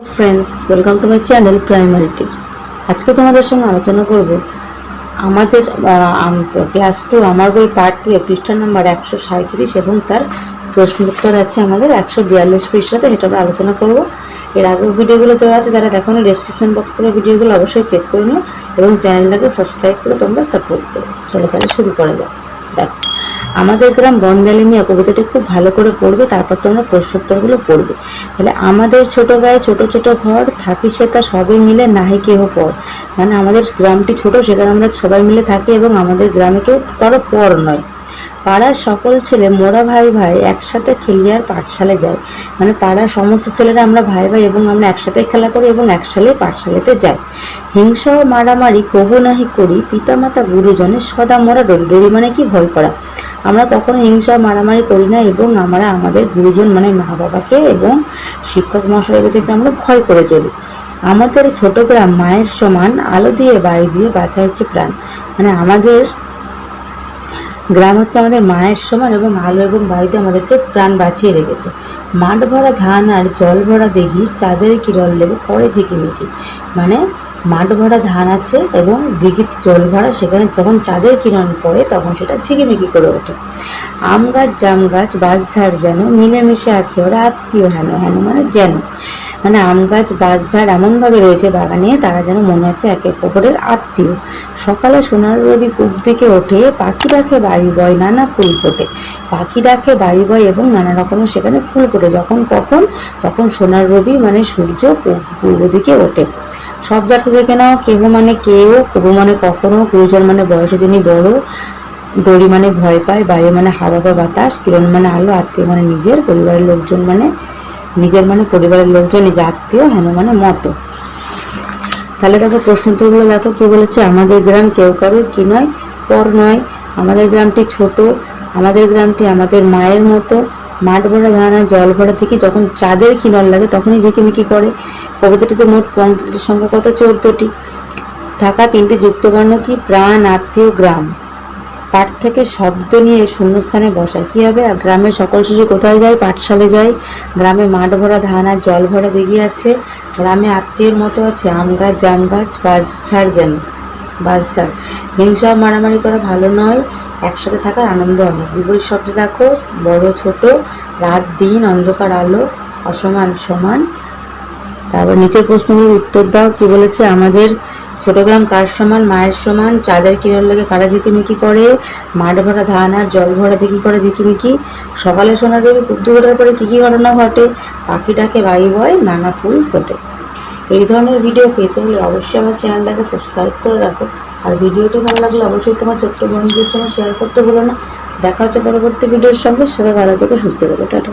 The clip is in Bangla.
Friends welcome to my channel primary tips আজকে তোমাদের সঙ্গে আলোচনা করব আমাদের ক্লাস টু আমার বই পার্ট টু পৃষ্ঠা নাম্বার একশো সাঁত্রিশ এবং তার প্রশ্ন উত্তর আছে আমাদের একশো বিয়াল্লিশ পৃষ্ঠাতে, সেটা আমরা আলোচনা করব। এর আগেও ভিডিওগুলো দেওয়া আছে, যারা দেখো না ডেসক্রিপশন বক্স থেকে ভিডিওগুলো অবশ্যই চেক করে নিও এবং চ্যানেলটাকে সাবস্ক্রাইব করে তোমরা সাপোর্ট করো। চলো তাহলে শুরু করা যাক। আমাদের গ্রাম বন্দালি মিয়া কবিতাটি খুব ভালো করে পড়বে, তারপর তোমরা প্রশ্নোত্তরগুলো পড়বে। তাহলে আমাদের ছোট গায়ে ছোট ছোট ঘর, থাকি সে তা সবে মিলে, নাহি কেহ পর। মানে আমাদের গ্রামটি ছোট, সেখানে আমরা সবাই মিলে থাকি এবং আমাদের গ্রামে কেউ কারও পর নয়। পাড়ার সকল ছেলে মোরা ভাই ভাই একসাথে খেলিয়ার পাঠশালে যায় মানে পাড়ার সমস্ত ছেলেরা আমরা ভাই ভাই এবং আমরা একসাথে খেলা করি এবং একসাথে পাঠশালেতে যাই। হিংসা ও মারামারি কবু নাহি করি, পিতামাতা গুরুজনে সদা মোরা ডরি। ডরি মানে কি? ভয় করা। আমরা কখনো হিংসা মারামারি করি না এবং আমরা আমাদের গুরুজন মানে মা বাবাকে এবং শিক্ষক মহাশয়কে থেকে আমরা ভয় করে চলি। আমাদের ছোট গ্রাম মায়ের সমান আলো দিয়ে বাড়ি দিয়ে বাঁচাইছে প্রাণ। মানে আমাদের গ্রাম হচ্ছে আমাদের মায়ের সমান এবং আলো এবং বাড়িতে আমাদেরকে প্রাণ বাঁচিয়ে রেখেছে। মাঠ ভরা ধান আর জল ভরা দেখি চাঁদের কিরল লেগে পড়ে ঝিকিমিকি মানে মাঠ ভরা ধান আছে এবং দিঘিতে জল ভরা, সেখানে যখন চাঁদের কিরণ পড়ে তখন সেটা ঝিকিমিকি করে ওঠে। আম গাছ, জাম গাছ, বাঁশঝাড় যেন মিলেমিশে আছে ওরা আত্মীয় হেন হেন মানে যেন। মানে আম গাছ বাঁশঝাড় এমনভাবে রয়েছে বাগানে, তারা যেন মনে হচ্ছে এক এক অপরের আত্মীয়। সকালে সোনার রবি পূব দিকে ওঠে, পাখি ডাকে বাড়ি বয় নানা ফুল ফোটে। পাখি ডাকে বাড়ি বয় এবং নানা রকমের সেখানে ফুল ফোটে, যখন কখন? যখন সোনার রবি মানে সূর্য পূর্ব দিকে ওঠে। সব ব্যর্থ দেখে নাও, কেহ মানে কেউ কবু মানে কখনো, গুরুজন মানে বয়সে যিনি বড় দড়ি মানে ভয় পায়, বায়ু মানে হাওয়া বা বাতাস, কিরণ মানে আলো, আত্মীয় মানে নিজের, পরিবারের লোকজন মানে নিজের মানে পরিবারের লোকজন নিজের আত্মীয় হেন মানে মতো। তাহলে দেখো, প্রশ্ন উত্তরগুলো দেখো, কি বলেছে, আমাদের গ্রাম কেউ কারোর কি নয়? পর নয়। আমাদের গ্রামটি ছোট, আমাদের গ্রামটি আমাদের মায়ের মতো। মাঠ ভরা ধান জল ভরা থেকে যখন চাঁদের কিনল লাগে, তখনই ঝিকিমিকি করে। কবিতাটিতে মোট পঙ্ক্তিটির সংখ্যা কত? চোদ্দটি। থাকা তিনটি যুক্তবর্ণ কি? প্রাণ, আত্মীয়, গ্রাম। পাঠ থেকে শব্দ নিয়ে শূন্যস্থানে বসায়। কি হবে? আর গ্রামের সকল শিশু কোথায় যায়? পাঠশালে যায়। গ্রামে মাঠ ভরা, ধান আর জল ভরা দিঘি আছে। গ্রামে আত্মীয়ের মতো আছে। আম গাছ, জাম গাছ বাঁশঝাড় যেন। বাঁশঝাড় হিংসা মারামারি করা ভালো নয়। একসাথে থাকার আনন্দ অনেক। বিপরীত শব্দ দেখো, বড়, ছোট, রাত, দিন, অন্ধকার, আলো, অসমান, সমান। তারপর নিচের প্রশ্নগুলোর উত্তর দাও। কি বলেছে আমাদের ছোট গ্রাম কার সমান, মায়ের সমান, চাঁদের কিরণ লেগে কারা ঝিকিমিকি করে, মাঠ ভরা ধান আর জল ভরা দিকি করে ঝিকিমিকি। সকালে সোনার রবি কুব্দু ঘটার পরে কী কী ঘটনা ঘটে? পাখি ডাকে বায়ু বয় নানা ফুল ফোটে। এই ধরনের ভিডিও পেতে হলে অবশ্যই আমার চ্যানেলটাকে সাবস্ক্রাইব করে রাখো। আর ভিডিওটি ভালো লাগলে অবশ্যই তোমার ছোট্ট বন্ধুদের সঙ্গে শেয়ার করতে ভুলো না। দেখা হচ্ছে পরবর্তী ভিডিওর সঙ্গে। সবাই ভালো থেকে, সুস্থ থাকো। টাটা।